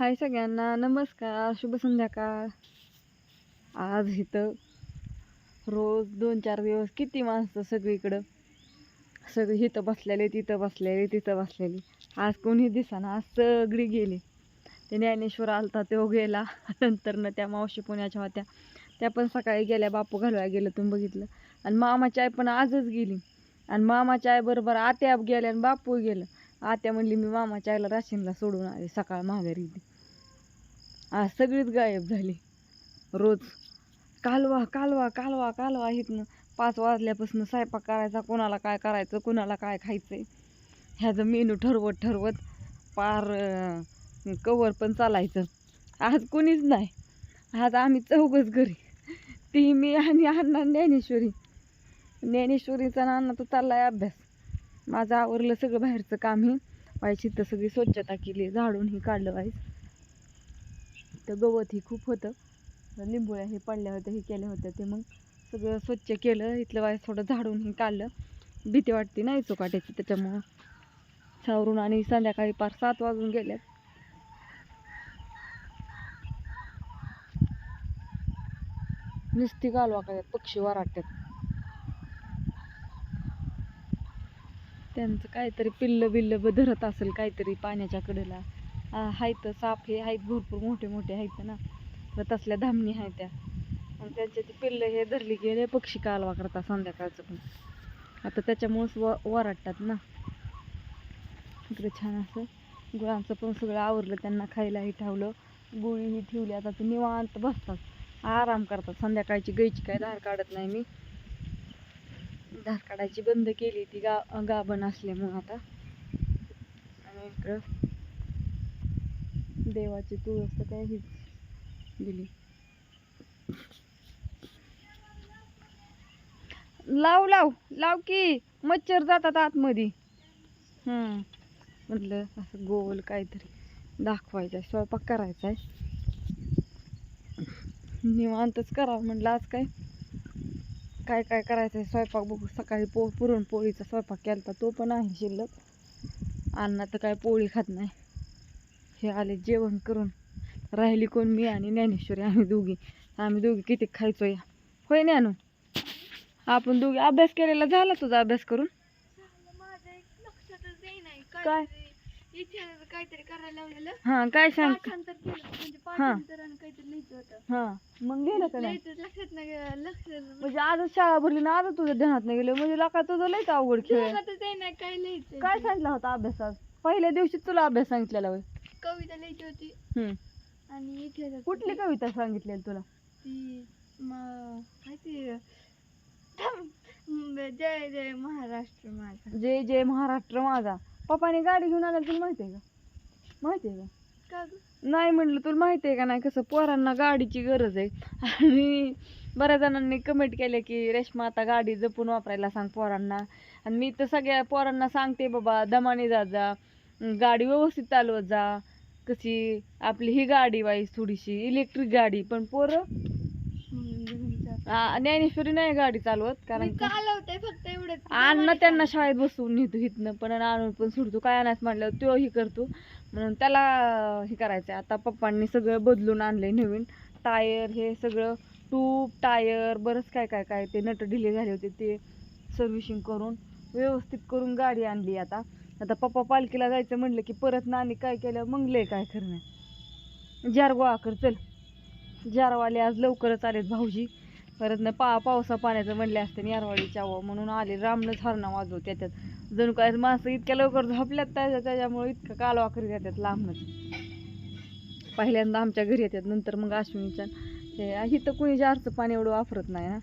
हाय सगळ्यांना नमस्कार शुभ संध्याकाळ. आज इथं रोज दोन चार दिवस किती माणसं सगळीकडं? सगळी इथं बसलेले तिथं बसलेले तिथं बसलेली. आज कोणी दिसाना आज सगळी गेली. ते ज्ञानेश्वर आलता तो गेला. नंतर न त्या मावशी पुण्याच्या होत्या. त्या पण सकाळी गेल्या बापू घालवायला गेलं तुम्ही बघितलं. आणि मामाची आई पण आजच गेली. आणि मामाच्या आईबरोबर आत्या गेल्या आणि बापू गेलं. आत्या म्हणली मी मामाच्या आईला राशीनला सोडून आले सकाळ माघारी. आज सगळीच गायब झाली. रोज कालवा कालवा कालवा कालवा इथनं पाच वाजल्यापासून स्वयंपाक करायचा कोणाला काय करायचं कोणाला काय खायचंय. ह्याचं मेनू ठरवत ठरवत पार कवर पण चालायचं. आज कोणीच नाही. आज आम्ही चौघच घरी. ती मी आणि अण्णा ज्ञानेश्वरी. ज्ञानेश्वरीचा आणि अण्णा तो चाललाय अभ्यास. माझं आवरलं सगळं बाहेरचं काम हे. व्हायची तर सगळी स्वच्छता केली झाडून ही काढलं व्हायचं तर गवत ही खूप होतं. लिंबोळ्या हे पडल्या होत्या हे केल्या होत्या. ते मग सगळं स्वच्छ केलं. इथलं वाय थोडं झाडून हे काढलं. भीती वाटते नाही चोकाट्याची त्याच्यामुळं सावरून आणि संध्याकाळी पार सात वाजून गेल्यात. नुसती कालवा काय पक्षी वाराटतात त्यांचं काहीतरी पिल्ल बिल्ल धरत असेल काहीतरी पाण्याच्या कडेला. आहेत साप हे आहेत भरपूर मोठे मोठे आहेत ना. तर तसल्या धामणी आहेत त्या. आणि त्यांच्या ती पिल्लं हे धरली गेले पक्षी कालवा करतात संध्याकाळचं पण. आता त्याच्यामुळंच व वराटतात ना. इकडे छान असं गुळांचं पण सगळं आवरलं त्यांना खायलाही ठेवलं. गोळीही ठेवली आता ते निवांत बसतात. आराम करतात. संध्याकाळची गायची काय धार काढत नाही मी. धार काढायची बंद केली ती गा गाभण असल्यामुळं आता. आणि इकडं देवाची तुळस तर काय हीच दिली. लाव लाव लाव की. मच्छर जातात आतमध्ये. हम्म. म्हटलं असं गोल काहीतरी दाखवायचं आहे स्वयंपाक करायचा आहे निवांतच करावं म्हटलं आज काय. काय काय करायचं आहे स्वयंपाक बघू. सकाळी पो पुरणपोळीचा स्वयंपाक केला तो पण आहे शिल्लक. अण्णा तर काय पोळी खात नाही. हे आले जेवण करून. राहिली कोण मी आणि ज्ञानेश्वरी आम्ही दोघी. आम्ही दोघी किती खायचो या. होय ज्ञानू? आपण दोघी अभ्यास केलेला झाला तुझा अभ्यास करून? काय? काहीतरी. इथे काहीतरी करायला लावलेलं. हा काय सांग? म्हणजे हा. हा मग लिहिलं का नाही? लक्षात गेलं, म्हणजे आजच शाळा भरली ना आजच तुझं ध्यानात नाही गेलं. म्हणजे लका तुझं लयच अवघड खेळ. काय सांगितलं होता अभ्यासात? पहिल्या दिवशी तुला अभ्यास सांगितलेला होय. कविता लिहायची होती. हम्म. आणि इतिहासात कुठली कविता सांगितलेली तुला? ती म- काय ती? थांब. म- जय जय महाराष्ट्र माझा. जय जय महाराष्ट्र माझा. पप्पाने गाडी घेऊन आल्या तुला माहिती आहे का? माहिती आहे का? का ग? नाही म्हटलं तुला माहिती आहे का नाही कसं पोरांना गाडीची गरज आहे. आणि बऱ्याच जणांनी कमेंट केले की रेश्मा आता गाडी जपून वापरायला सांग पोरांना. आणि मी तर सगळ्या पोरांना सांगते बाबा दमाने जा जा. गाडी व्यवस्थित चालवत जा. कशी आपली ही गाडी वाईस थोडीशी इलेक्ट्रिक गाडी पण पोरं. आ, ज्ञानेश्वरी नाही गाडी चालवत कारण का चालवते फक्त एवढंच. अण्णा त्यांना शाळेत बसवून नेतो हिथनं पण आणि आणून पण सोडतो. काय आणायचं म्हटलं तो ही करतो. म्हणून त्याला हे करायचं आता पप्पांनी सगळं बदलून आणलंय नवीन. टायर हे सगळं ट्यूब टायर बरंच काय काय काय ते नट ढिले झाले होते. ते सर्व्हिसिंग करून व्यवस्थित करून गाडी आणली आता. आता पप्पा पालखीला जायचं म्हणलं की परत नानी काय केलं मग लय काय करणार? जार गोळा कर चल. जारवाले आज लवकरच आलेत भाऊजी. परत ना पा पावसा पाण्याचं म्हणले असते यारवाडीच्या व म्हणून आले. रामनच हरणा वाजव त्याच्यात जणू काय माणसं इतक्या लवकर झोपल्यात त्याच्या त्याच्यामुळे इतकं कालवा करीत येतात लांबनच. पहिल्यांदा आमच्या घरी येतात नंतर मग अश्विनीच्या. हे इथं कोणी जारचं पाणी एवढं वापरत नाही ना.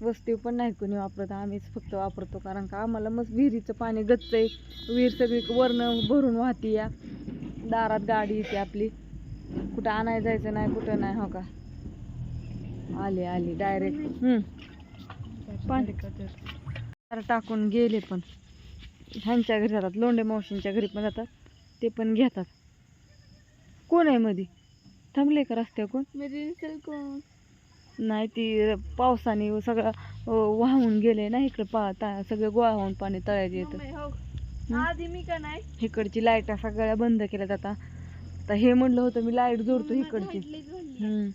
वस्ती पण नाही कोणी वापरत. आम्हीच फक्त वापरतो. कारण का आम्हाला मग विहिरीचं पाणी गच्च आहे विहीर सगळी वरणं भरून वाहती या. दारात गाडी येते आपली. कुठं आणायला जायचं नाही कुठं नाही हो का? आले आले डायरेक्ट पाणी. टाकून गेले पण. ह्यांच्या घरी जातात. लोंढे मावशींच्या घरी पण जातात. ते पण घेतात. कोण आहे मध्ये थांबले का रस्त्या कोण? कोण? नाही ती पावसाने सगळं वाहून गेले ना इकडे पा ता सगळं गोळा होऊन पाणी तळ्यात येतं. हो. हं? आधी मी का नाही? इकडची लाइट सगळ्या बंद केल्यात आता. आता हे म्हणलं होतं मी लाइट जोडतो इकडची.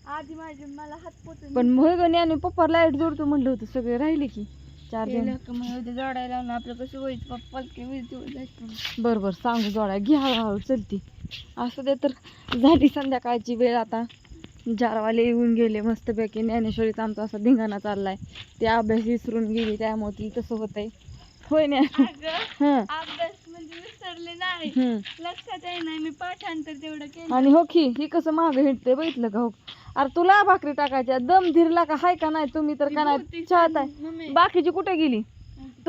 आधी माझे मला हात पण होय गं आणि पप्पा लाइट जोडतो म्हणलं होतं सगळे राहिले की मग उद्या जोडायला लावून आपलं कसं व्हायचं पप्पा बरं बरं सांगू जोडा घ्या हळूहळू चलती. असं दे तर झाली संध्याकाळची वेळ आता. जारवाले येऊन गेले मस्तपैकी. ज्ञानेश्वरीचा आमचा असा धिंगाणा चाललाय. ते अभ्यास विसरून गेली त्यामुळे तिला तसं होतंय. होय ना? अगं अभ्यास म्हणजे विसरले नाही. लक्षात मी पाठांतर तेवढं केलं. आणि हो की ही कसं मागं हिंडते बघितलं का हो? अरे तुला भाकरी टाकायच्या दम धीरला का? हाय का नाही? तुम्ही तर ती का नाही? बहुतेक चाहत आहे मम्मी, बाकीची कुठे गेली?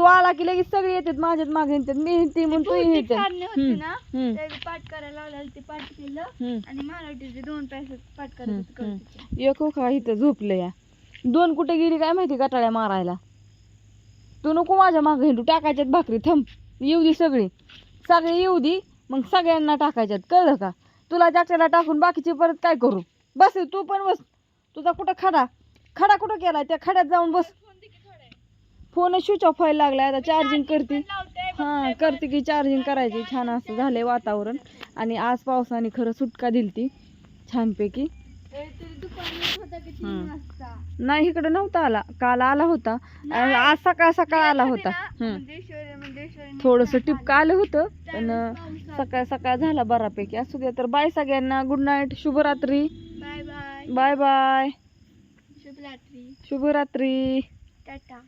तू आला की लगेच सगळी येतात माझ्यात मागे हिंडतात मी हिंडते म्हणून तू होती ना हम्म, त्यावेळी पाठ करायला लावलेलं ते पाठ केलं हम्म. आणि मराठीचे दोन पैसे पाठ करत होते. कवितेचे. एक इथं झोपलं या. दोन कुठे गेली काय माहिती गटाळ्या मारायला. तू नको माझ्या मागे हिंडू टाकायच्यात भाकरी थंब. येऊ दे सगळी. सगळे येऊ दे मग सगळ्यांना टाकायच्यात कळलं का? तुला जागच्याला टाकून बाकीचे परत काय करू? बस तू पण बस. तुझा कुठं खडा? खडा कुठं केला त्या खड्यात जाऊन बस. फोन स्विच ऑफ व्हायला लागलाय आता चार्जिंग करते. हां करते की चार्जिंग करायची. छान असं झालंय वातावरण. आणि आज पावसाने खरं सुटका दिलती छानपैकी. पण. ए, तरी दुपारी होता की तीन हम्म. वाजता? नाही इकडे नव्हता आला. काल आला होता. आज सकाळ सकाळ आला होता. थोडस टिपका आलं होतं पण सकाळ सकाळ झाला बऱ्यापैकी असू द्या तर बाय सगळ्यांना. गुड नाईट शुभरात्री. Bye bye. Bye bye. शुभरात्री. शुभरात्री. टाटा.